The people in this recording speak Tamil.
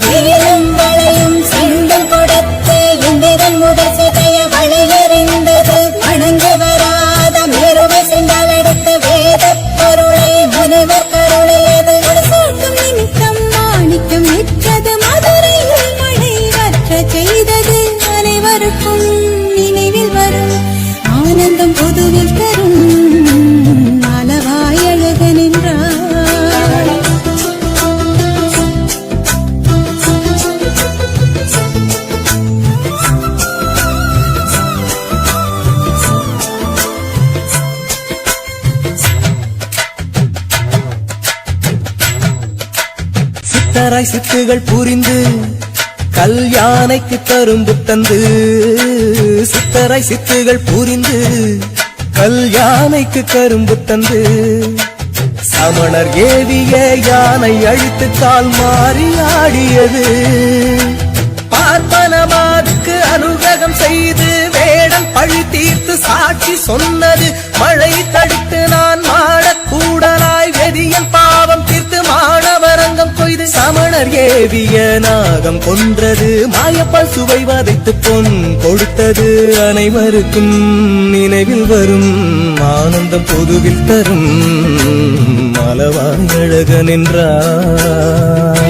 வெயிலும் வளையும் செந்தம் கொடுத்து இந்திரன் முதல் சதைய வளையறிந்தது வணங்கி வராத மேருவை சென்றால் அடுத்த வேத பொருளை முனிவர் கருளையது. சேர்க்கும் நிமித்தம் மாணிக்கம் நிற்றது. மதுரையில் மழை வற்ற செய்தது. நினைவில் வரும். ஆனந்தம் பொதுவில் சித்தராய் சித்துகள் புரிந்து கல்யாணைக்கு கரும்பு தந்து சித்தராய் சித்துகள் புரிந்து கல்யாணைக்கு கரும்பு தந்து. சமணர் ஏவிய யானை அழித்து கால் மாறி ஆடியது. பார்ப்பனமாதுக்கு அனுகிரகம் செய்து வேடம் பழி தீர்த்து சாட்சி சொன்னது. மழை தடுத்து நான் மாறி தேவிய நாகம் கொன்றது. மாயப்பால் சுவை வதைத்து பொன் கொடுத்தது அனைவருக்கும் நினைவில் வரும். ஆனந்தம் பொதுவில் தரும். மலவான் அழக நின்றார்